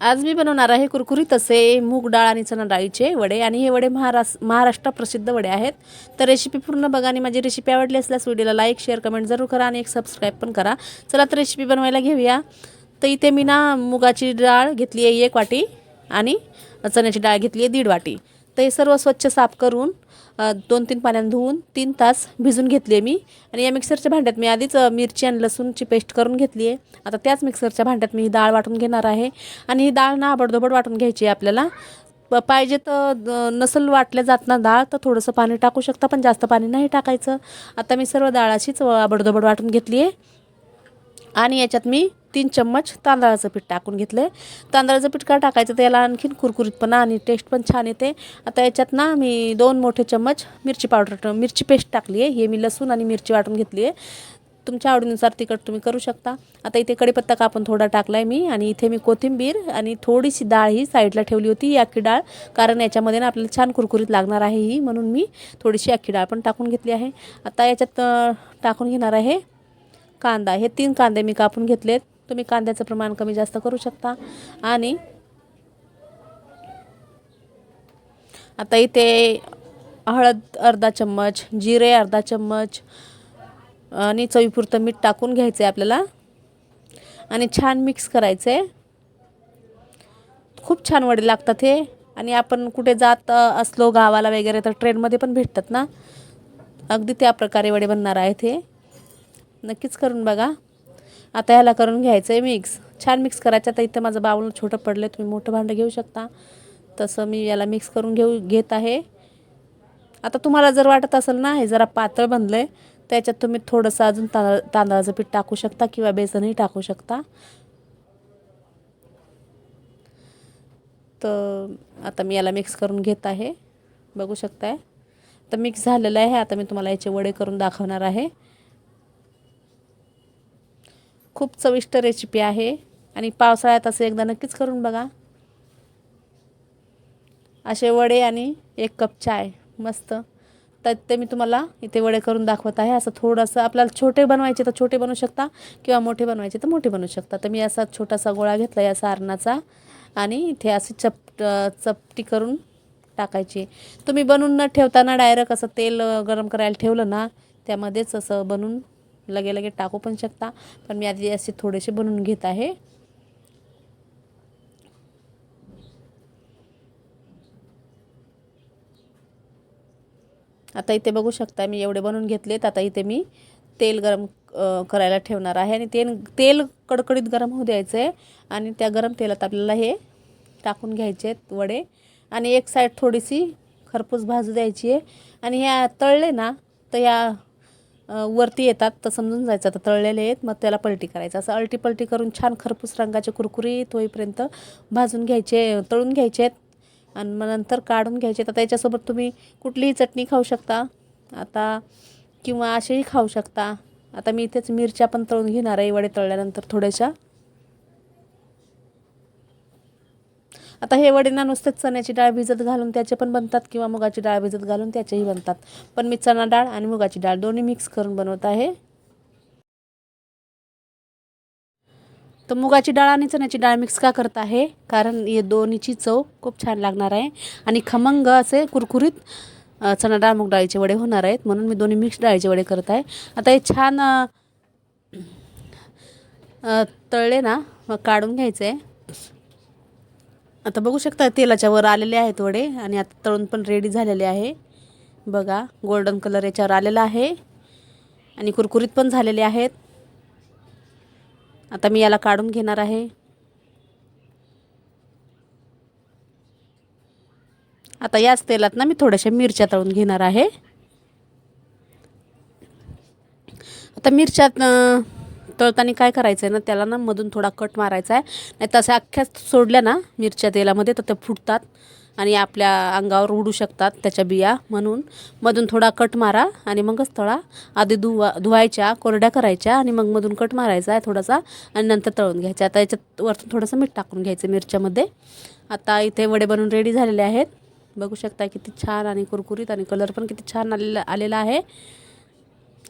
आज मी बनवणार आहे कुरकुरीत असे मूग डाळ आणि चणा डाळीचे वडे. आणि हे वडे महारास महाराष्ट्र प्रसिद्ध वडे आहेत. तर रेसिपी पूर्ण बघा आणि माझी रेसिपी आवडली असल्यास व्हिडिओला लाईक शेअर कमेंट जरूर करा आणि एक सबस्क्राईब पण करा. चला तर रेसिपी बनवायला घेऊया. तर इथे मी ना मुगाची डाळ घेतली आहे एक वाटी आणि चण्याची डाळ घेतली आहे दीड वाटी. तर हे सर्व स्वच्छ साफ करून दोन तीन पाण्यानं धुवून तीन तास भिजून घेतली आहे मी. आणि या मिक्सरच्या भांड्यात मी आधीच मिरची आणि लसूणची पेस्ट करून घेतली आहे. आता त्याच मिक्सरच्या भांड्यात मी ही डाळ वाटून घेणार आहे. आणि ही डाळ ना आबडधोबड वाटून घ्यायची आहे आपल्याला. प- पाहिजे तर द- नसल वाटल्या जात ना डाळ तर थोडंसं पाणी टाकू शकता पण जास्त पाणी नाही टाकायचं. आता मी सर्व डाळाशीच आबडधोबड वाटून घेतली आहे. आणि याच्यात मी तीन चम्मच तांदळाचं पीठ टाकून घेतलं आहे तांदळाचं पीठ का टाकायचं त्याला आणखीन कुरकुरीतपणा आणि टेस्ट पण छान येते. आता याच्यात ना मी दोन मोठे चम्मच मिरची पावडर मिरची पेस्ट टाकली आहे हे मी लसूण आणि मिरची वाटून घेतली आहे तुमच्या आवडीनुसार तिखट तुम्ही करू शकता. आता इथे कढीपत्ता कापून थोडा टाकला आहे मी आणि इथे मी कोथिंबीर आणि थोडीशी डाळ ही साईडला ठेवली होती ही अख्खी डाळ. कारण याच्यामध्ये ना आपल्याला छान कुरकुरीत लागणार आहे ही म्हणून मी थोडीशी अख्खी डाळ पण टाकून घेतली आहे. आता याच्यात टाकून घेणार आहे कांदा हे तीन कांदे मी कापून घेतलेत. तुम्ही कांद्याचं प्रमाण कमी जास्त करू शकता. आणि आता इथे हळद अर्धा चम्मच जिरे अर्धा चम्मच आणि चवीपुरतं मीठ टाकून घ्यायचं आहे आपल्याला. आणि छान मिक्स करायचं आहे खूप छान वडे लागतात हे. आणि आपण कुठे जात असलो गावाला वगैरे तर ट्रेनमध्ये पण भेटतात ना. अगदी त्या प्रकारे वडे बनणार आहेत हे. नक्कीच करून बघा. आता ह्याला करून घ्यायचं आहे मिक्स छान मिक्स करायचं आता इथं माझं बाऊल छोटं पडलं आहे तुम्ही मोठं भांडं घेऊ शकता. तसं मी याला मिक्स करून घेऊ घेत आहे. आता तुम्हाला जर वाटत असेल ना हे जरा पातळ बनलं आहे त्याच्यात तुम्ही थोडंसं अजून तांदळा तांदळाचं पीठ टाकू शकता किंवा बेसनही टाकू शकता. तर आता मी याला मिक्स करून घेत आहे. बघू शकताय. तर मिक्स झालेलं आहे. आता मी तुम्हाला याचे वडे करून दाखवणार आहे. खूप चविष्ट रेसिपी आहे. आणि पावसाळ्यात असं एकदा नक्कीच करून बघा. असे वडे आणि एक कप चाय मस्त. तर ते मी तुम्हाला इथे वडे करून दाखवत आहे. असं थोडंसं आपल्याला छोटे बनवायचे तर छोटे बनवू शकता किंवा मोठे बनवायचे तर मोठे बनवू शकता. तर मी असा छोटासा गोळा घेतला या सारणाचा आणि इथे अशी चप चपटी करून टाकायची. तुम्ही बनवून न ठेवताना डायरेक्ट असं तेल गरम करायला ठेवलं ना त्यामध्येच असं बनवून लगे लगे टाकू पण शकता. पण मी आधी असे थोडेसे बनवून घेत आहे. आता इथे बघू शकता मी एवढे बनवून घेतलेत. आता इथे मी तेल गरम करायला ठेवणार आहे आणि तेल तेल कडकडीत गरम होऊ द्यायचं आहे आणि त्या गरम तेलात आपल्याला हे टाकून घ्यायचे आहेत वडे. आणि एक साईड थोडीशी खरपूस भाजू द्यायची आहे आणि ह्या तळले ना तर या वरती येतात तर समजून जायचं. आता तळलेले आहेत मग त्याला पलटी करायचं. असं अलटी पलटी करून छान खरपूस रंगाचे कुरकुरीत होईपर्यंत भाजून घ्यायचे तळून घ्यायचे आहेत. आणि मग नंतर काढून घ्यायचे. तर त्याच्यासोबत तुम्ही कुठलीही चटणी खाऊ शकता. आता किंवा असेही खाऊ शकता. आता मी इथेच मिरच्या पण तळून घेणार आहे वडे तळल्यानंतर थोड्याशा. आता हे वडीना नुसतेच चण्याची डाळ भिजत घालून त्याचे पण बनतात किंवा मुगाची डाळ भिजत घालून त्याचेही बनतात. पण मी चणा डाळ आणि मुगाची डाळ दोन्ही मिक्स करून बनवत आहे. तर मुगाची डाळ आणि चण्याची डाळ मिक्स का करत आहे? कारण हे दोन्हीची चव खूप छान लागणार आहे. आणि खमंग असे कुरकुरीत चणा डाळ मूग डाळीचे वडे होणार आहेत. म्हणून मी दोन्ही मिक्स डाळीचे वडे करत आहे. आता हे छान तळले ना मग काढून घ्यायचं. आहे आता बघू शकता तेलाच्या वर आलेले आहेत वडे आणि आता तळून पण रेडी झालेले आहे. बघा गोल्डन कलर याच्यावर आलेला आहे आणि कुरकुरीत पण झालेले आहेत. आता मी याला काढून घेणार आहे. आता याच तेलात ना मी थोड्याशा मिरच्या तळून घेणार आहे. आता मिरच्या तळताना काय करायचं आहे ना त्याला ना मधून थोडा कट मारायचा आहे. नाही तसं अख्ख्याच सोडल्या ना मिरच्या तेलामध्ये तर त्या फुटतात आणि आपल्या अंगावर उडू शकतात त्याच्या बिया. म्हणून मधून थोडा कट मारा आणि मगच तळा. आधी धुवा धुवायच्या कोरड्या करायच्या आणि मग मधून कट मारायचा आहे थोडासा आणि नंतर तळून घ्यायचा आता याच्यात वरतून थोडंसं मीठ टाकून घ्यायचं मिरच्यामध्ये. आता इथे वडे बनवून रेडी झालेले आहेत. बघू शकता किती छान आणि कुरकुरीत आणि कलर पण किती छान आलेला आलेला आहे.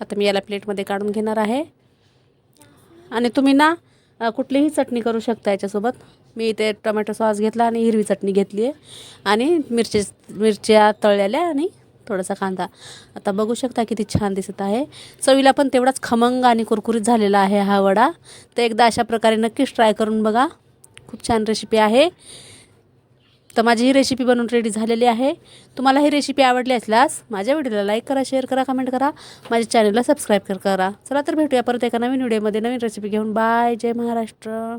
आता मी याला प्लेटमध्ये काढून घेणार आहे. आणि तुम्ही ना कुठलीही चटणी करू शकता याच्यासोबत. मी इथे टोमॅटो सॉस घेतला आणि हिरवी चटणी घेतली आहे. आणि मिरची मिरच्या तळलेल्या आणि थोडासा कांदा. आता बघू शकता किती छान दिसत आहे. चवीला पण तेवढाच खमंग आणि कुरकुरीत झालेला आहे हा वडा. तर एकदा अशा प्रकारे नक्कीच ट्राय करून बघा. खूप छान रेसिपी आहे. तर माझी ही रेसिपी बनवून रेडी झालेली आहे. तुम्हाला ही रेसिपी आवडली असल्यास माझ्या व्हिडिओला लाईक करा शेअर करा कमेंट करा. माझ्या चॅनलला सबस्क्राईब करा चला तर भेटूया परत एका नवीन व्हिडिओमध्ये नवीन रेसिपी घेऊन. बाय जय महाराष्ट्र.